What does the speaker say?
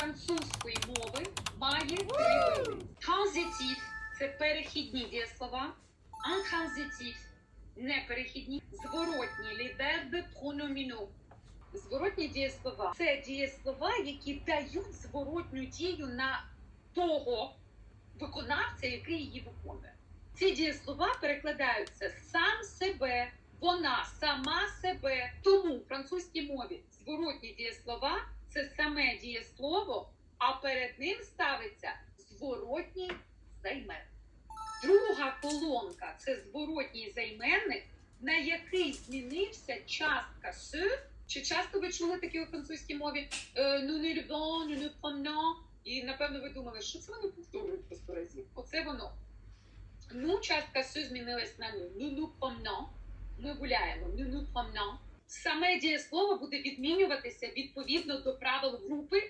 французької мови має. Транзитив це перехідні дієслова. Intransitif – неперехідні. Зворотні verbes pronominaux. Зворотні дієслова це дієслова, які дають зворотню дію на того виконавця, який її виконує. Ці дієслова перекладаються сам себе, вона сама себе. Тому в французькій мові зворотні дієслова це саме дієслово, а перед ним ставиться зворотній займенник. Друга колонка це зворотній займенник, на який змінився частка «se». Чи часто ви чули такі у французькій мові е, «nous ne levons», «nous ne і напевно ви думали, що це вони повторюють по сто разів. Оце воно. Ну, частка «se» змінилась на. «Nous nous promenons», ми гуляємо, «nous nous promenons». Саме дієслово буде відмінюватися відповідно до правил групи,